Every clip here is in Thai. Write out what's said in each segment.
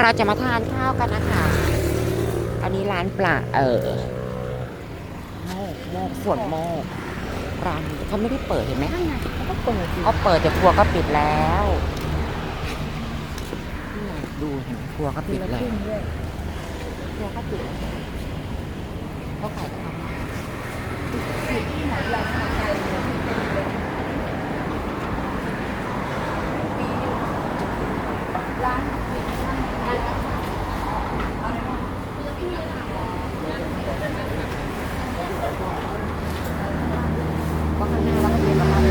เราจะมาทานข้าวกันนะคะอันนี้ร้านปลาเออโมกโมกส่วนโมกร้านนี้เขาไม่ได้เปิดเห็นไหมนั่นไงเขาก็เปิดสิเขาเปิดแต่ครัวก็ปิดแล้วนี่ไงดูเห็นไหมครัวก็ทีปิดละแล้ควรึ่งด้วยครัวก็ปิดแล้วเขาขายทำ ที่ไหนเราทำใจร้านปิดร้านอะไรเอาเลยมั้ง ก็ข้างหน้าแล้วก็เป็นประมาณ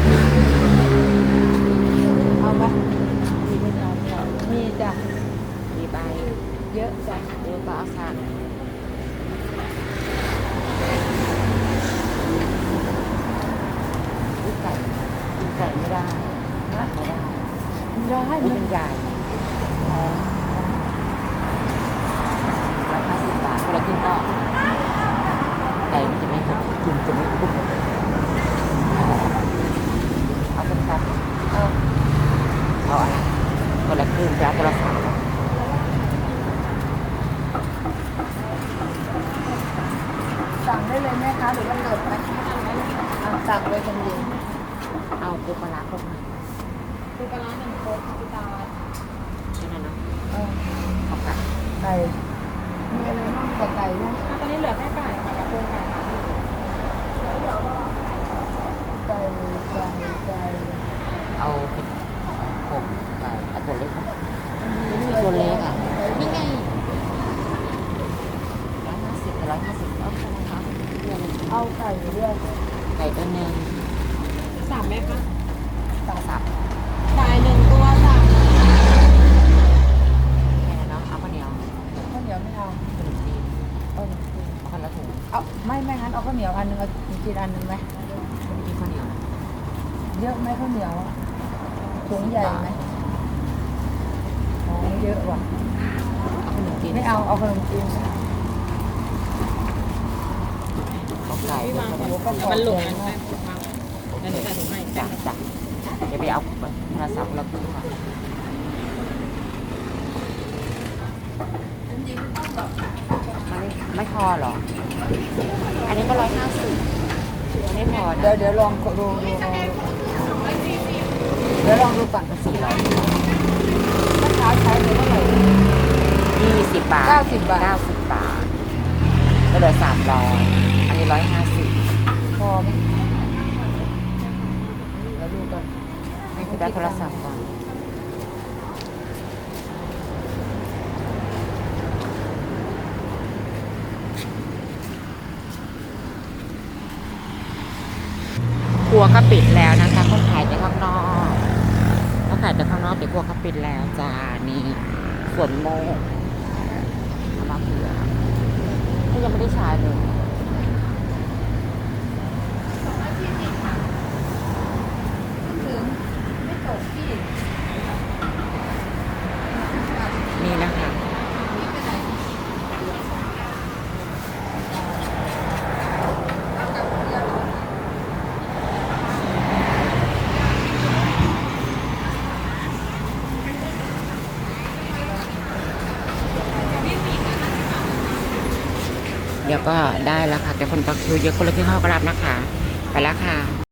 เอาปะมีไม่เอาไม่เอามี จ้ะมีใบเยอะจ้ะเออก็เอาสั่งอุ๊ยไก่กินไก่ไม่ได้นะไม่ได้ รอให้ อุ๊ย มั มัน นใหญ่ร้อยห้าสิบบาทคนละครึ่งก็ไก่มันจะไม่คุ้มกินจะไม่คุ้มเอาเป็นกันเอาเอาอะไรคน ละครึ่งจะเอาคนละสามสั่งได้เลยแม่ค้าหรือว่าเกิดไหมอะสั่งเลยคนเดียวเอาปูปลาร้าครบไหมคือปลาร้าหนึ่งโค้กพิตาแค่นั้นนะเออเอาไก่ไก่มีอะไรบ้างแต่ไก่นะ ตอนนี้เหลือแค่ไก่ค่ะกับโครงไก่ค่ะ ไก่ไก่ไก่ เอาเป็นผมไก่เอาตัวเล็กไหมตัวเล็กอะนี่ไงร้อยห้าสิบร้อยห้าสิบเอาไปนะคะ เรื่องเอาไก่ด้วยไก่ตัวหนึ่งสามไหมคะตักสับไก่หนึ่งตัวสามแค่นั้นเนาะเอาข้าวเหนียวข้าวเหนียวไม่เอาขนมจีนเอาเอาคนละถุงเอาไม่ไม่งั้นเอาข้าวเหนียวอันหนึงเอาขนมจีนอันหนึงไหมกินข้าวเหนียวนะเยอะไหมข้าวเหนียวถุงใหญ่ไหมอ๋อเยอะว่ะเอาขนมจีนไม่เอาเอาขนมจีนนะ เอาไก่ พี่วาง ก็ขอมันหลงขอบคุณนะวางแล้วหนูใส่ถุงให้จ้ะจ้ะเดี๋ยวไปเอาโทรศัพท์เราขึ้นมาไม่ไม่พอหรอ อันนี้ก็ร้อยห้าสิบไม่พอเดี๋ยวเดี๋ยวลองดูดูเดี๋ยวลองดูก่อนสี่ร้อยเมื่อเช้าใช้ไปเท่าไหร่ยี่สิบบาทเก้าสิบบาทเก้าสิบบาทก็เหลือสามร้อยอันนี้ร้อยห้าสิบ อไหมเดี๋ยวดูก่อนไม่ได้โทรศัพท์ก่อนครัวก็ปิดแล้วนะคะเขาขายแต่ข้างนอกเขาขายแต่ข้างนอกแต่ครัวก็ปิดแล้วจ้านี่ส่วนโมกมาเผื่อก็ยังไม่ได้ใช้เลย เดี๋ยวก็ได้แล้วค่ะแต่คนต่อคิวเยอะคนละที่เข้าก็รับนะคะ ไปแล้วค่ะ